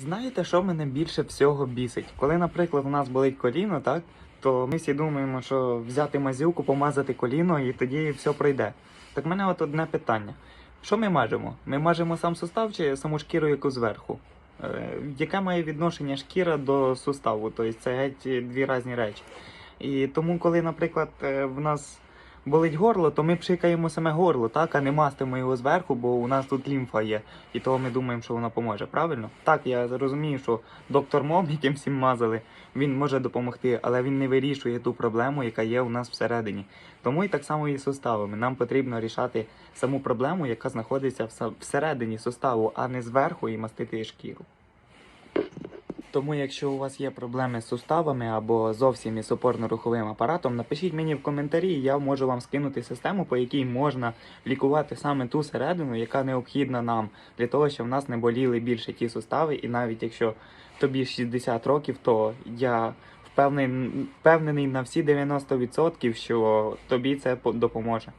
Знаєте, що мене більше всього бісить? Коли, наприклад, у нас болить коліно, так? То ми всі думаємо, що взяти мазюку, помазати коліно і тоді все пройде. Так в мене от одне питання. Що ми мажемо? Ми мажемо сам сустав чи саму шкіру, яку зверху? Е, яке має відношення шкіра до суставу? Тобто це геть дві різні речі. І тому, коли, наприклад, е, в нас болить горло, то ми пшикаємо саме горло, так, а не мастимо його зверху, бо у нас тут лімфа є, і того ми думаємо, що вона поможе. Правильно? Так, я розумію, що доктор Мом, яким всім мазали, він може допомогти, але він не вирішує ту проблему, яка є у нас всередині. Тому і так само і з суставами. Нам потрібно рішати саму проблему, яка знаходиться всередині суставу, а не зверху і мастити шкіру. Тому, якщо у вас є проблеми з суставами або зовсім із опорно-руховим апаратом, напишіть мені в коментарі, я можу вам скинути систему, по якій можна лікувати саме ту середину, яка необхідна нам, для того, щоб в нас не боліли більше ті сустави. І навіть якщо тобі 60 років, то я впевнений, впевнений на всі 90%, що тобі це по- допоможе.